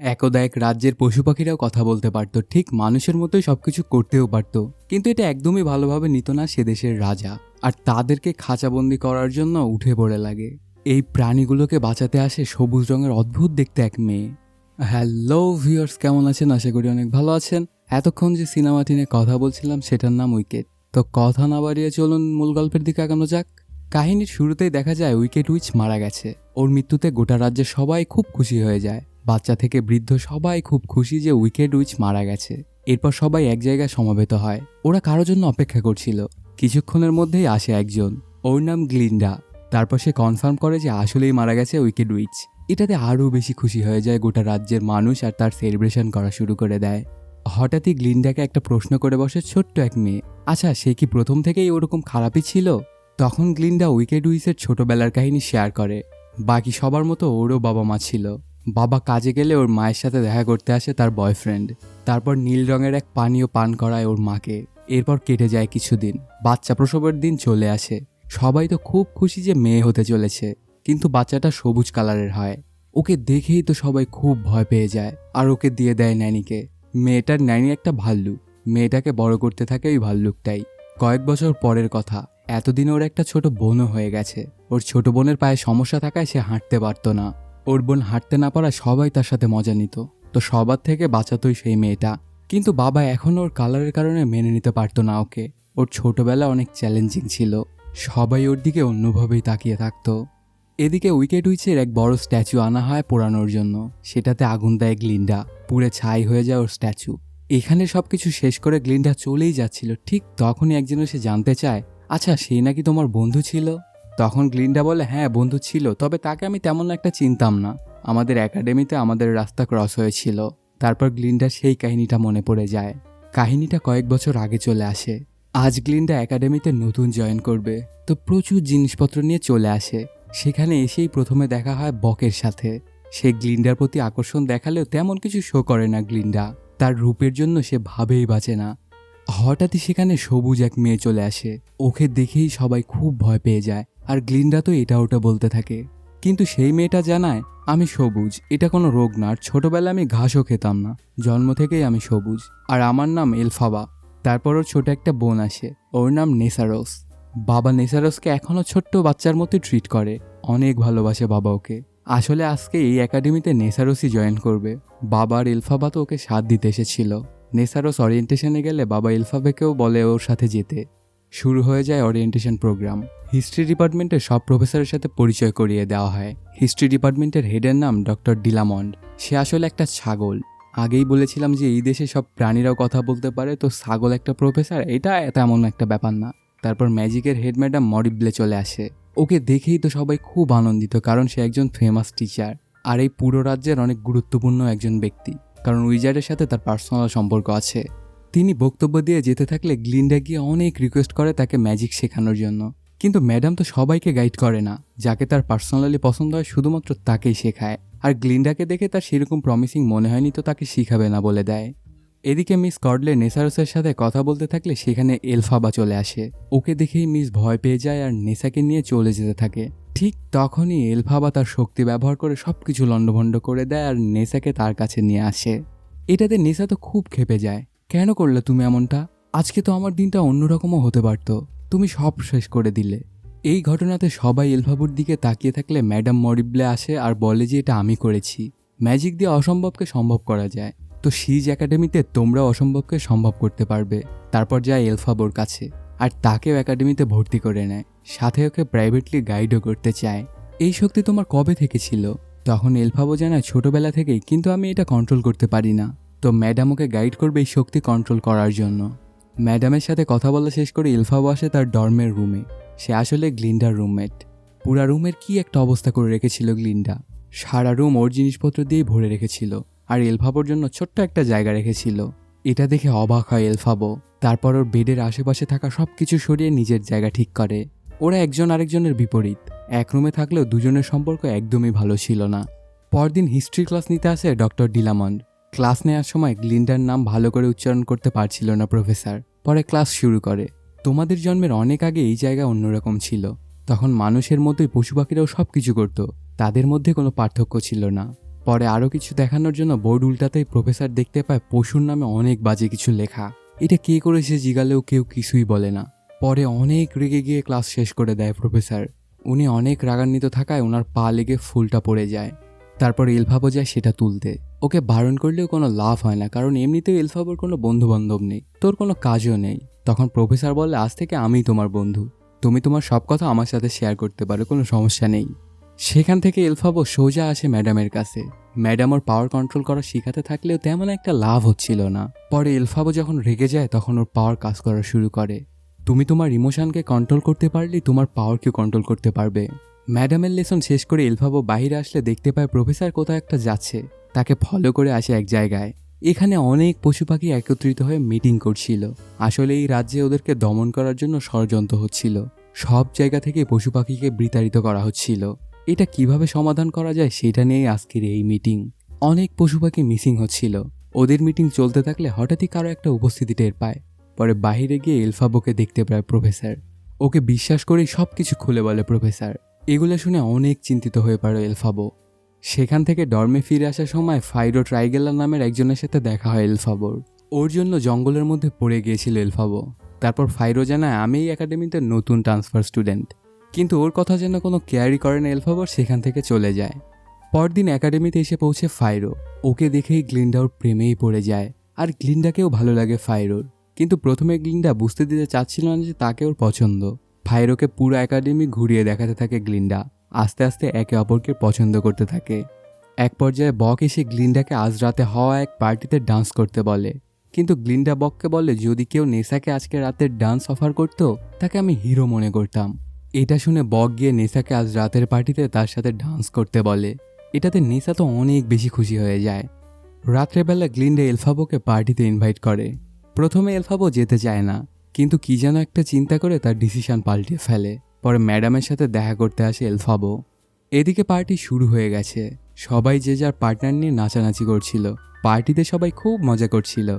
একদা এক রাজ্যের পশু পাখিরাও কথা বলতে পারত, ঠিক মানুষের মতোই সব কিছু করতেও পারত। কিন্তু এটা একদমই ভালোভাবে নিত না সে দেশের রাজা, আর তাদেরকে খাঁচাবন্দি করার জন্য উঠে পড়ে লাগে। এই প্রাণীগুলোকে বাঁচাতে আসে সবুজ রঙের অদ্ভুত দেখতে এক মেয়ে। হ্যালো ভিউয়ার্স, কেমন আছেন? আশা করি অনেক ভালো আছেন। এতক্ষণ যে সিনেমাটি নিয়ে কথা বলছিলাম, সেটার নাম উইকেট। তো কথা না বাড়িয়ে চলুন মূল গল্পের দিকে আগানো যাক। কাহিনীর শুরুতেই দেখা যায় উইকেট উইচ মারা গেছে। ওর মৃত্যুতে গোটা রাজ্যে সবাই খুব খুশি হয়ে যায়। বাচ্চা থেকে বৃদ্ধ সবাই খুব খুশি যে উইকেট উইচ মারা গেছে। এরপর সবাই এক জায়গায় সমাবেত হয়। ওরা কারোর জন্য অপেক্ষা করছিল। কিছুক্ষণের মধ্যেই আসে একজন। ওর নাম গ্লিন্ডা। তারপর সে কনফার্ম করে যে আসলেই মারা গেছে উইকেট উইচ। এটাতে আরও বেশি খুশি হয়ে যায় গোটা রাজ্যের মানুষ আর তার সেলিব্রেশন করা শুরু করে দেয়। হঠাৎই গ্লিন্ডাকে একটা প্রশ্ন করে বসে ছোট্ট এক মেয়ে। আচ্ছা সে কি প্রথম থেকেই ওরকম খারাপই ছিল? তখন গ্লিন্ডা উইকেট উইসের ছোটবেলার কাহিনী শেয়ার করে। বাকি সবার মতো ওরও বাবা মা ছিল। বাবা কাজে গেলে ওর মায়ের সাথে দেখা করতে আসে তার বয়ফ্রেন্ড তারপর নীল রঙের এক পানীয় পান করায় ওর মাকে। এরপর কেটে যায় কিছুদিন। বাচ্চা প্রসবের দিন চলে আসে। সবাই তো খুব খুশি যে মেয়ে হতে চলেছে। কিন্তু বাচ্চাটা সবুজ কালারের হয়। ওকে দেখেই তো সবাই খুব ভয় পেয়ে যায়। আর ওকে দিয়ে দেয় ন্যানিকে। মেয়েটার ন্যানি একটা ভাল্লুক। মেয়েটাকে বড় করতে থাকে ওই ভাল্লুকটাই। কয়েক বছর পরের কথা। এতদিন ওর একটা ছোট বোনও হয়ে গেছে। ওর ছোট বোনের পায়ে সমস্যা থাকায় সে হাঁটতে পারতো না। ওর বোন হাঁটতে না পারায় সবাই তার সাথে মজা নিত। তো সবার থেকে বাঁচাতোই সেই মেয়েটা। কিন্তু বাবা এখন ওর কালারের কারণে মেনে নিতে পারতো না ওকে। ওর ছোটবেলা অনেক চ্যালেঞ্জিং ছিল। সবাই ওর দিকে অন্যভাবেই তাকিয়ে থাকতো। এদিকে উইকেট উইচের এক বড় স্ট্যাচু আনা হয় পোড়ানোর জন্য। সেটাতে আগুন দেয় গ্লিন্ডা। পুড়ে ছাই হয়ে যায় ওর স্ট্যাচু এখানে সব কিছু শেষ করে গ্লিন্ডা চলেই যাচ্ছিল। ঠিক তখনই একজন এসে জানতে চায় আচ্ছা সে নাকি তোমার বন্ধু ছিল? তখন গ্লিন্ডা বলে হ্যাঁ বন্ধু ছিল, তবে তাকে আমি তেমন একটা চিনতাম না। আমাদের একাডেমিতে আমাদের রাস্তা ক্রস হয়েছিল। তারপর গ্লিন্ডার সেই কাহিনীটা মনে পড়ে যায়। কাহিনীটা কয়েক বছর আগে চলে আসে। আজ গ্লিন্ডা একাডেমিতে নতুন জয়েন করবে। তো প্রচুর জিনিসপত্র নিয়ে চলে আসে। সেখানে এসেই প্রথমে দেখা হয় বকের সাথে। সে গ্লিন্ডার প্রতি আকর্ষণ দেখালেও তেমন কিছু শো করে না গ্লিন্ডা। তার রূপের জন্য সে ভাবেই বাঁচে না। হঠাৎই সেখানে সবুজ এক মেয়ে চলে আসে। ওকে দেখেই সবাই খুব ভয় পেয়ে যায়। আর গ্লিন্ডা তো এটা ওটা বলতে থাকে। কিন্তু সেই মেয়েটা জানায়, আমি সবুজ, এটা কোনো রোগ না, আর ছোটবেলায় আমি ঘাসও খেতাম না। জন্ম থেকেই আমি সবুজ, আর আমার নাম এলফাবা। তারপর ওর ছোট একটা বোন আসে, ওর নাম নেসারস। বাবা নেসারসকে এখনও ছোট্ট বাচ্চার মতোই ট্রিট করে, অনেক ভালোবাসে বাবা ওকে। আসলে আজকে এই একাডেমিতে নেসারোসই জয়েন করবে। বাবার এলফাবা তো ওকে সাথ দিতে এসেছিল। নেসারস অরিয়েন্টেশনে গেলে বাবা এলফাবেকেও বলে ওর সাথে যেতে। শুরু হয়ে যায় অরিয়েন্টেশন প্রোগ্রাম হিস্ট্রি ডিপার্টমেন্টের সব প্রফেসরের সাথে পরিচয় করিয়ে দেওয়া হয়। হিস্ট্রি ডিপার্টমেন্টের হেডের নাম ডক্টর ডিলামন্ড। সে আসলে একটা ছাগল। আগেই বলেছিলাম যে এই দেশে সব প্রাণীরাও কথা বলতে পারে, তো ছাগল একটা প্রফেসর এটা তেমন একটা ব্যাপার না। তারপর ম্যাজিকের হেড ম্যাডাম মরিবলে চলে আসে। ওকে দেখেই তো সবাই খুব আনন্দিত, কারণ সে একজন ফেমাস টিচার আর এই পুরো রাজ্যের অনেক গুরুত্বপূর্ণ একজন ব্যক্তি, কারণ উইজারের সাথে তার পার্সোনাল সম্পর্ক আছে। তিনি বক্তব্য দিয়ে যেতে থাকলে গ্লিন্ডা গিয়ে অনেক রিকোয়েস্ট করে তাকে ম্যাজিক শেখানোর জন্য। কিন্তু ম্যাডাম তো সবাইকে গাইড করে না, যাকে তার পার্সোনালি পছন্দ হয় শুধুমাত্র তাকেই শেখায়। আর গ্লিন্ডাকে দেখে তার সেরকম প্রমিসিং মনে হয়নি তো তাকে শিখাবে না বলে দেয়। এদিকে মিস কর্ডলে নেসারসের সাথে কথা বলতে থাকলে সেখানে এলফাবা চলে আসে। ওকে দেখেই মিস ভয় পেয়ে যায় আর নেসাকে নিয়ে চলে যেতে থাকে। ঠিক তখনই এলফাবা তার শক্তি ব্যবহার করে সব কিছু লণ্ডভণ্ড করে দেয় আর নেসাকে তার কাছে নিয়ে আসে। এটাতে নেসা তো খুব খেপে যায়। কেন করলে তুমি এমনটা? আজকে তো আমার দিনটা অন্যরকমও হতে পারতো। তুমি সব শেষ করে দিলে। এই ঘটনাতে সবাই এলফাবুর দিকে তাকিয়ে থাকলে ম্যাডাম মরিবলে আসে আর বলে যে এটা আমি করেছি। ম্যাজিক দিয়ে অসম্ভবকে সম্ভব করা যায়। তো সিজ একাডেমিতে তোমরা অসম্ভবকে সম্ভব করতে পারবে। তারপর যায় এলফাবোর কাছে। আর তাকেও একাডেমিতে ভর্তি করে নেয়। সাথে ওকে প্রাইভেটলি গাইডও করতে চায়। এই শক্তি তোমার কবে থেকে ছিল? তখন এলফাবো জানায় ছোটবেলা থেকেই, কিন্তু আমি এটা কন্ট্রোল করতে পারি না। তো ম্যাডাম ওকে গাইড করবে এই শক্তি কন্ট্রোল করার জন্য। ম্যাডামের সাথে কথা বলা শেষ করে ইলফাবো আসে তার ডর্মের রুমে সে আসলে গ্লিন্ডার রুমমেট পুরা রুমের কি একটা অবস্থা করে রেখেছিল গ্লিন্ডা? সারা রুম ওর জিনিসপত্র দিয়ে ভরে রেখেছিল। আর এলফাবোর জন্য ছোট্ট একটা জায়গা রেখেছিল। এটা দেখে অবাক হয় এলফাবো তারপর ওর বেডের আশেপাশে থাকা সব কিছু সরিয়ে নিজের জায়গা ঠিক করে। ওরা একজন আরেকজনের বিপরীত। এক রুমে থাকলেও দুজনের সম্পর্ক একদমই ভালো ছিল না। পরদিন হিস্ট্রি ক্লাস নিতে আসে ডক্টর ডিলামন্ড। ক্লাস নেওয়ার সময় গ্লিন্ডার নাম ভালো করে উচ্চারণ করতে পারছিল না প্রফেসর। পরে ক্লাস শুরু করে। তোমাদের জন্মের অনেক আগে এই জায়গা অন্যরকম ছিল। তখন মানুষের মতোই পশু পাখিরাও সব কিছু করতো। তাদের মধ্যে কোনো পার্থক্য ছিল না। পরে আরও কিছু দেখানোর জন্য বোর্ড উল্টাতেই প্রফেসর দেখতে পায় পশুর নামে অনেক বাজে কিছু লেখা। এটা কে করেছে জিগালেও কেউ কিছুই বলে না। পরে অনেক রেগে গিয়ে ক্লাস শেষ করে দেয় প্রফেসর। উনি অনেক রাগান্বিত থাকায় ওনার পা লেগে ফুলটা পড়ে যায়। তারপর এলফাবো যায় সেটা তুলতে। ওকে বারণ করলেও কোনো লাভ হয় না, কারণ এমনিতেও এলফাবোর কোনো বন্ধু বান্ধব নেই, তোর কোনো কাজও নেই। তখন প্রফেসর বলে, আজ থেকে আমিই তোমার বন্ধু। তুমি তোমার সব কথা আমার সাথে শেয়ার করতে পারো, কোনো সমস্যা নেই। সেখান থেকে এলফাবো সোজা আসে ম্যাডামের কাছে। ম্যাডাম ওর পাওয়ার কন্ট্রোল করা শেখাতে থাকলেও তেমন একটা লাভ হচ্ছিল না। পরে এলফাবো যখন রেগে যায়, তখন ওর পাওয়ার কাজ করা শুরু করে। তুমি তোমার ইমোশনকে কন্ট্রোল করতে পারলেই তোমার পাওয়ারকে কন্ট্রোল করতে পারবে। ম্যাডামের লেসন শেষ করে এলফাবো বাইরে আসলে দেখতে পায় প্রফেসর কোথাও একটা যাচ্ছে। তাকে ফলো করে আসে এক জায়গায়। এখানে অনেক পশু পাখি একত্রিত হয়ে মিটিং করছিল। আসলে এই রাজ্যে ওদেরকে দমন করার জন্য ষড়যন্ত্র হচ্ছিল। সব জায়গা থেকে পশু পাখিকে বিতাড়িত করা হচ্ছিল। এটা কীভাবে সমাধান করা যায় সেটা নিয়েই আজকের এই মিটিং অনেক পশু পাখি মিসিং হচ্ছিল। ওদের মিটিং চলতে থাকলে হঠাৎই কারও একটা উপস্থিতি টের পায়। পরে বাইরে গিয়ে এলফাবোকে দেখতে পায় প্রফেসর। ওকে বিশ্বাস করেই সব কিছু খুলে বলে প্রফেসর। এগুলো শুনে অনেক চিন্তিত হয়ে পড়ে এলফাবো সেখান থেকে ডর্মে ফিরে আসার সময় ফাইরো ট্রাইগেলার নামের একজনের সাথে দেখা হয় এলফাবোর ওর জন্য জঙ্গলের মধ্যে পড়ে গিয়েছিল এলফাবো তারপর ফাইরো জানায় আমি এই একাডেমিতে নতুন ট্রান্সফার স্টুডেন্ট কিন্তু ওর কথা যেন কোনো কেয়ারই করে না এলফাবোর সেখান থেকে চলে যায়। পরদিন একাডেমিতে এসে পৌঁছে ফাইরো ওকে দেখেই গ্লিন্ডা ওর প্রেমেই পড়ে যায়। আর গ্লিন্ডাকেও ভালো লাগে ফাইরোর কিন্তু প্রথমে গ্লিন্ডা বুঝতে দিতে চাচ্ছিল না যে তাকে ওর পছন্দ। ফাইরোকে পুরো একাডেমি ঘুরিয়ে দেখাতে থাকে গ্লিন্ডা। আস্তে আস্তে একে অপরকে পছন্দ করতে থাকে। এক পর্যায়ে বক এসে গ্লিন্ডাকে আজ রাতে হওয়া এক পার্টিতে ডান্স করতে বলে। কিন্তু গ্লিন্ডা বককে বলে, যদি কেউ নেশাকে আজকে রাতের ডান্স অফার করতো, তাকে আমি হিরো মনে করতাম। এটা শুনে বক গিয়ে নেশাকে আজ রাতের পার্টিতে তার সাথে ডান্স করতে বলে। এটাতে নেশা তো অনেক বেশি খুশি হয়ে যায়। রাত্রেবেলা গ্লিন্ডা এলফাবোকে পার্টিতে ইনভাইট করে। প্রথমে এলফাবো যেতে চায় না। কিন্তু কি যেন একটা চিন্তা করে তার ডিসিশন পাল্টে ফেলে। পরে ম্যাডামের সাথে দেখা করতে আসে এলফাবো। এদিকে পার্টি শুরু হয়ে গেছে। সবাই যে যার পার্টনার নিয়ে নাচানাচি করছিল। পার্টিতে সবাই খুব মজা করছিল।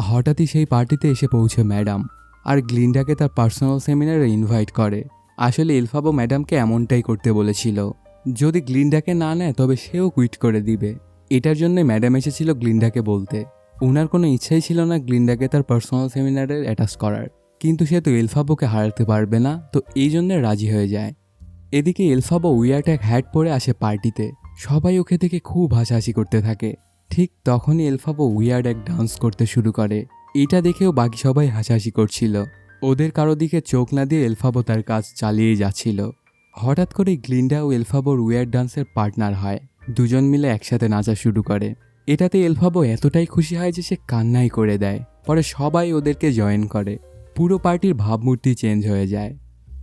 হঠাৎই সেই পার্টিতে এসে পৌঁছে ম্যাডাম আর গ্লিন্ডাকে তার পার্সোনাল সেমিনারে ইনভাইট করে। আসলে এলফাবো ম্যাডামকে এমনটাই করতে বলেছিল। যদি গ্লিন্ডাকে না নেয়, তবে সেও কুইট করে দিবে। এটার জন্য ম্যাডাম এসেছিল গ্লিন্ডাকে বলতে। ওনার কোনো ইচ্ছাই ছিল না গ্লিন্ডাকে তার পার্সোনাল সেমিনারে অ্যাটাচ করার। কিন্তু সে তো এলফাবোকে হারাতে পারবে না, তো এই জন্যে রাজি হয়ে যায়। এদিকে এলফাবো উইয়ার্ট এক হ্যাট পরে আসে পার্টিতে। সবাই ওকে দেখে খুব হাসাহাসি করতে থাকে। ঠিক তখনই এলফাবো উইয়ার্ড এক ডান্স করতে শুরু করে। এটা দেখেও বাকি সবাই হাসাহাসি করছিল। ওদের কারও দিকে চোখ না দিয়ে এলফাবো তার কাজ চালিয়ে যাচ্ছিল। হঠাৎ করে গ্লিন্ডা ও এলফাবোর উইয়ার্ড ডান্সের পার্টনার হয়। দুজন মিলে একসাথে নাচা শুরু করে। এটাতে এলফাবো এতটাই খুশি হয় যে সে কান্নাই করে দেয়। পরে সবাই ওদেরকে জয়েন করে। পুরো পার্টির ভাবমূর্তি চেঞ্জ হয়ে যায়।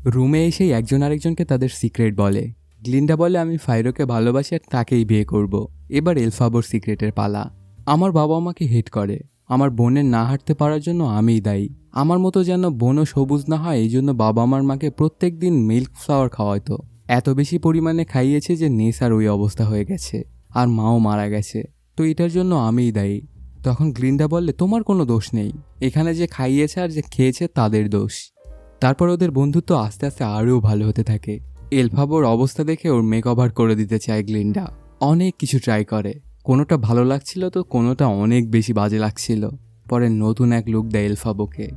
রুমে এসেই একজন আরেকজনকে তাদের সিক্রেট বলে। গ্লিন্ডা বলে, আমি ফাইরোকে ভালোবাসি আর তাকেই বিয়ে করব। এবার এলফাবোর সিক্রেটের পালা। আমার বাবা আমাকে হেট করে। আমার বোনের না হাঁটতে পারার জন্য আমিই দায়ী। আমার মতো যেন বোনও সবুজ না হয়, এই জন্য বাবা আমার মাকে প্রত্যেক দিন মিল্ক ফ্লাওয়ার খাওয়াইতো। এত বেশি পরিমাণে খাইয়েছে যে নেশার ওই অবস্থা হয়ে গেছে। আর মাও মারা গেছে। তো এটার জন্য আমিই দায়ী। তখন গ্লিন্ডা বললে, তোমার কোনো দোষ নেই। এখানে যে খাইয়েছে আর যে খেয়েছে তাদের দোষ। তারপর ওদের বন্ধুত্ব আস্তে আস্তে আরও ভালো হতে থাকে। এলফাবোর অবস্থা দেখে ওর মেক ওভার করে দিতে চায় গ্লিন্ডা। অনেক কিছু ট্রাই করে। কোনোটা ভালো লাগছিল তো কোনোটা অনেক বেশি বাজে লাগছিল। পরে নতুন এক লুক দেয় এলফাবোকে।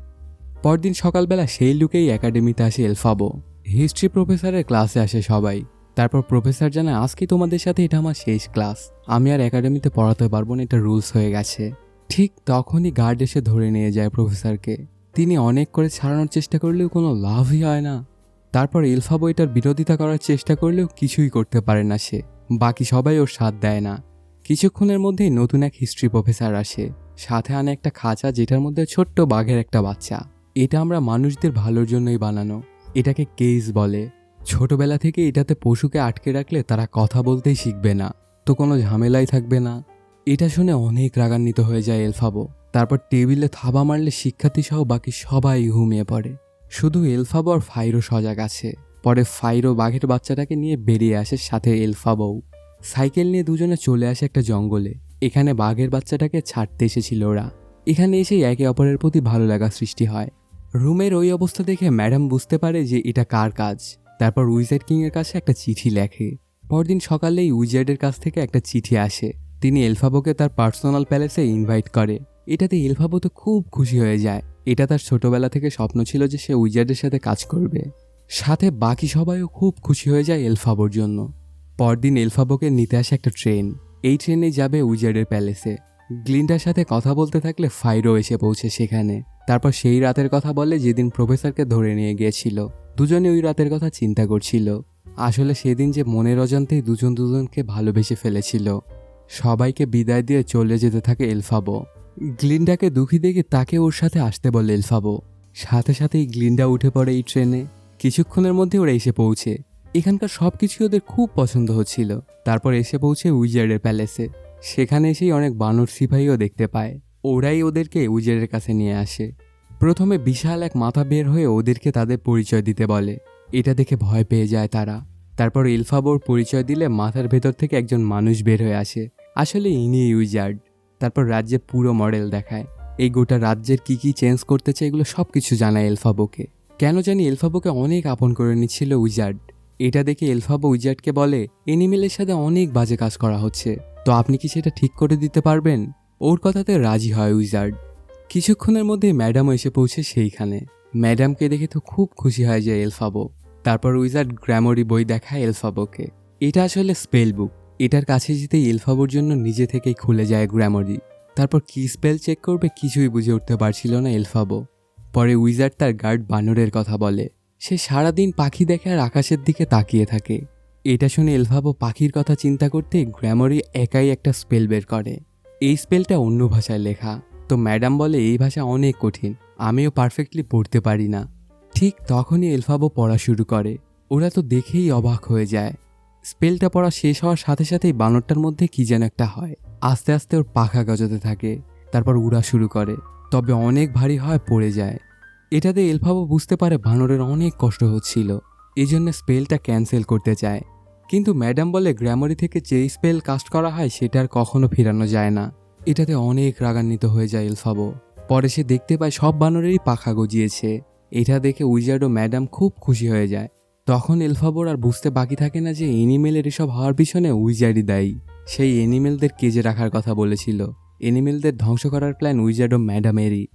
পরদিন সকালবেলা সেই লুকেই একাডেমিতে আসে এলফাবো। হিস্ট্রি প্রফেসরের ক্লাসে আসে সবাই। তারপর প্রফেসর জানায়, আজকে তোমাদের সাথে এটা আমার শেষ ক্লাস। আমি আর একাডেমিতে পড়াতে পারব না, এটা রুলস হয়ে গেছে। ঠিক তখনই গার্ড এসে ধরে নিয়ে যায় প্রফেসরকে। তিনি অনেক করে ছাড়ানোর চেষ্টা করলেও কোনো লাভই হয় না। তারপর এলফাবো এটার বিরোধিতা করার চেষ্টা করলেও কিছুই করতে পারে না সে। বাকি সবাই ওর সাথ দেয় না। কিছুক্ষণের মধ্যেই নতুন এক হিস্ট্রি প্রফেসর আসে। সাথে আনে একটা খাঁচা, যেটার মধ্যে ছোট্ট বাঘের একটা বাচ্চা। এটা আমরা মানুষদের ভালোর জন্যই বানানো। এটাকে কেস বলে। ছোটবেলা থেকে এটাতে পশুকে আটকে রাখলে তারা কথা বলতেই শিখবে না, তো কোনো ঝামেলাই থাকবে না। এটা শুনে অনেক রাগান্বিত হয়ে যায় এলফাবো। তারপর টেবিলে থাবা মারলে শিক্ষার্থী সহ বাকি সবাই ঘুমিয়ে পড়ে। শুধু এলফাবো আর ফাইরো সজাগ আছে। পরে ফাইরো বাঘের বাচ্চাটাকে নিয়ে বেরিয়ে আসে সাথে এলফাবও। সাইকেল নিয়ে দুজনে চলে আসে একটা জঙ্গলে। এখানে বাঘের বাচ্চাটাকে ছাড়তে এসেছিল ওরা। এখানে এসে একে অপরের প্রতি ভালো লাগা সৃষ্টি হয়। রুমের ওই অবস্থা দেখে ম্যাডাম বুঝতে পারে যে এটা কার কাজ। তারপর উইজার্ড কিং এর কাছে একটা চিঠি লেখে। পরদিন সকালেই উইজার্ডের কাছ থেকে একটা চিঠি আসে। তিনি এলফাবোকে তার পার্সোনাল প্যালেসে ইনভাইট করে। এটাতে এলফাবো তো খুব খুশি হয়ে যায়। এটা তার ছোটবেলা থেকে স্বপ্ন ছিল যে সে উইজার্ডের সাথে কাজ করবে। সাথে বাকি সবাইও খুব খুশি হয়ে যায় এলফাবোর জন্য। পরদিন এলফাবোকে নিতে আসে একটা ট্রেন। এই ট্রেনে যাবে উইজার্ডের প্যালেসে। গ্লিন্ডার সাথে কথা বলতে থাকলে ফাইরো এসে পৌঁছে সেখানে। তারপর সেই রাতের কথা বলে যেদিন প্রফেসরকে ধরে নিয়ে গিয়েছিল। দুজনে ওই রাতের কথা চিন্তা করছিল। আসলে সেদিন যে মনের অজান্তেই দুজন দুজনকে ভালোবেসে ফেলেছিল। সবাইকে বিদায় দিয়ে চলে যেতে থাকে এলফাবো। গ্লিন্ডাকে দুঃখী দেখে তাকে ওর সাথে আসতে বলে এলফাবো। সাথে সাথেই গ্লিন্ডা উঠে পড়ে এই ট্রেনে। কিছুক্ষণের মধ্যে ওরা এসে পৌঁছে। এখানকার সব কিছু ওদের খুব পছন্দ হচ্ছিল। তারপর এসে পৌঁছে উইজার্ডের প্যালেসে। সেখানে এসেই অনেক বানর সিপাহীও দেখতে পায়। ওরাই ওদেরকে উইজার্ডের কাছে নিয়ে আসে। প্রথমে বিশাল এক মাথা বের হয়ে ওদেরকে তাদের পরিচয় দিতে বলে। এটা দেখে ভয় পেয়ে যায় তারা। তারপর ইলফাবোর পরিচয় দিলে মাথার ভেতর থেকে একজন মানুষ বের হয়ে আসে। আসলে ইনি উইজার্ড। তারপর রাজ্যের পুরো মডেল দেখায়। এই গোটা রাজ্যের কি কি চেঞ্জ করতে চায় এগুলো সব কিছু জানায় এলফাবোকে কেন জানি এলফাবোকে অনেক আপন করে নিচ্ছিল উইজার্ড। এটা দেখে এলফাবো উইজার্ডকে বলে এনিমেলের সাথে অনেক বাজে কাজ করা হচ্ছে। তো আপনি কি সেটা ঠিক করে দিতে পারবেন? ওর কথাতে রাজি হয় উইজার্ড। কিছুক্ষণের মধ্যে ম্যাডাম এসে পৌঁছে সেইখানে। ম্যাডামকে দেখে তো খুব খুশি হয় যে এলফাবো। তারপর উইজার্ড গ্রামারি বই দেখায় এলফাবোকে। এটা আসলে স্পেল বুক। এটার কাছে যেতেই এলফাবোর জন্য নিজে থেকেই খুলে যায় গ্রামারি তারপর কি স্পেল চেক করবে কিছুই বুঝে উঠতে পারছিল না এলফাবো। পরে উইজার্ড তার গার্ড বানরের কথা বলে। সে সারাদিন পাখি দেখে আর আকাশের দিকে তাকিয়ে থাকে। এটা শুনে এলফাবো পাখির কথা চিন্তা করতে গ্রামারি একাই একটা স্পেল বের করে। এই স্পেলটা অন্য ভাষায় লেখা। তো ম্যাডাম বলে এই ভাষা অনেক কঠিন, আমিও পারফেক্টলি পড়তে পারি না। ঠিক তখনই এলফাবো পড়া শুরু করে। ওরা তো দেখেই অবাক হয়ে যায়। স্পেলটা পড়া শেষ হওয়ার সাথে সাথেই বানরটার মধ্যে কি যেন একটা হয়। আস্তে আস্তে ওর পাখা গজাতে থাকে, তারপর উড়া শুরু করে, তবে অনেক ভারী হয় পড়ে যায়। এটাতে এলফাবো বুঝতে পারে বানরের অনেক কষ্ট হচ্ছিল এই জন্য স্পেলটা ক্যান্সেল করতে চায়। কিন্তু ম্যাডাম বলে গ্রামারি থেকে যেই স্পেল কাস্ট করা হয় সেটা আর কখনো ফেরানো যায় না। এটাতে অনেক রাগান্বিত হয়ে যায় এলফাবো। পরে সে দেখতে পায় সব বানরেরই পাখা গজিয়েছে। এটা দেখে উইজার্ড ম্যাডাম খুব খুশি হয়ে যায়। তখন এলফাবোর আর বুঝতে বাকি থাকে না যে এনিমেলের এসব হওয়ার পিছনে উইজার্ডই দায়ী। সেই এনিমেলদের কেজে রাখার কথা বলেছিল। এনিমেলদের ধ্বংস করার প্ল্যান উইজার্ড ম্যাডামেরই।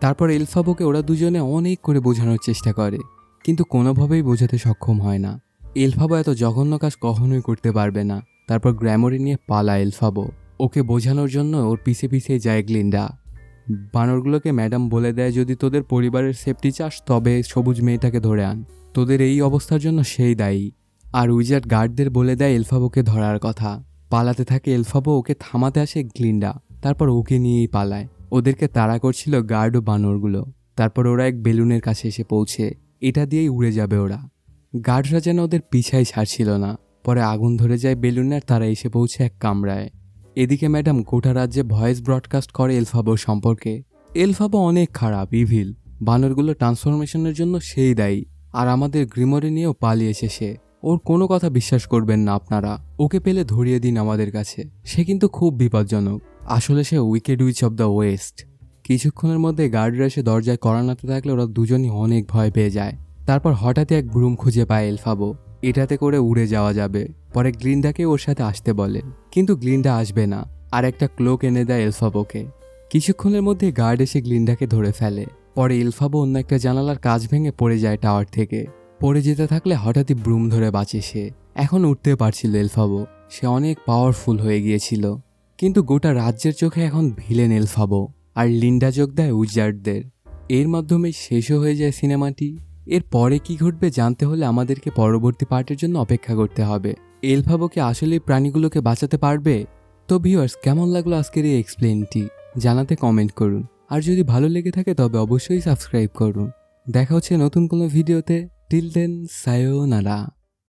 তারপর এলফাবোকে ওরা দুজনে অনেক করে বোঝানোর চেষ্টা করে, কিন্তু কোনোভাবেই বোঝাতে সক্ষম হয় না। এলফাবো এত জঘন্য কাজ কখনোই করতে পারবে না। তারপর গ্র্যামরি নিয়ে পালা এলফাবো। ওকে বোঝানোর জন্য ওর পিছে পিছে যায় গ্লিন্ডা। বানরগুলোকে ম্যাডাম বলে দেয়, যদি তোদের পরিবারের সেফটি চাস, তবে সবুজ মেয়েটাকে ধরে আন। তোদের এই অবস্থার জন্য সেই দায়ী। আর উইজার্ড গার্ডদের বলে দেয়, এলফাবোকে ধরার কথা। পালাতে থাকে এলফাবো, ওকে থামাতে আসে গ্লিন্ডা। তারপর ওকে নিয়েই পালায়। ওদেরকে তাড়া করছিল গার্ড ও বানরগুলো। তারপর ওরা এক বেলুনের কাছে এসে পৌঁছে। এটা দিয়েই উড়ে যাবে ওরা। গার্ডরা যেন ওদের পিছাই ছাড়ছিল না। পরে আগুন ধরে যায় বেলুনের, তারা এসে পৌঁছে এক কামরায়। এদিকে ম্যাডাম গোটা রাজ্যে ভয়েস ব্রডকাস্ট করে এলফাবো সম্পর্কে। এলফাবো অনেক খারাপ ইভিল বানরগুলো ট্রান্সফরমেশনের জন্য সেই দায়ী। আর আমাদের গ্রিমরি নিয়েও পালিয়েছে সে ওর কোনো কথা বিশ্বাস করবেন না আপনারা। ওকে পেলে ধরিয়ে দিন আমাদের কাছে। সে কিন্তু খুব বিপজ্জনক। আসলে সে wicked witch of the west কিছুক্ষণের মধ্যে গার্ডরা এসে দরজায় করানাতে থাকলে ওরা দুজনই অনেক ভয় পেয়ে যায়। তারপর হঠাৎই এক ব্রুম খুঁজে পায় এলফাবো। এটাতে করে উড়ে যাওয়া যাবে। পরে গ্লিন্ডাকে ওর সাথে আসতে বলে। কিন্তু গ্লিন্ডা আসবে না, আর একটা ক্লোক এনে দেয় এলফাবোকে। কিছুক্ষণের মধ্যে গার্ড এসে গ্লিন্ডাকে ধরে ফেলে। পরে এলফাবো অন্য একটা জানালার কাজ ভেঙে পড়ে যায় টাওয়ার থেকে। পড়ে যেতে থাকলে হঠাৎই ব্রুম ধরে বাঁচে সে। এখন উঠতে পারছিল এলফাবো। সে অনেক পাওয়ারফুল হয়ে গিয়েছিল। কিন্তু গোটা রাজ্যের চোখে এখন ভিলেন এলফাবো, আর লিন্ডা যোগ দেয় উইজার্ডদের। এর মাধ্যমে শেষও হয়ে যায় সিনেমাটি। এর পরে কি ঘটবে জানতে হলে আমাদেরকে পরবর্তী পার্টের জন্য অপেক্ষা করতে হবে। এলফাবো কি আসলে প্রাণীগুলোকে বাঁচাতে পারবে? তো ভিউয়ার্স, কেমন লাগল আজকের এই এক্সপ্লেনটি জানাতে কমেন্ট করুন। আর যদি ভালো লেগে থাকে, তবে অবশ্যই সাবস্ক্রাইব করুন। দেখা হচ্ছে নতুন কোনো ভিডিওতে। Till then সায়োনারা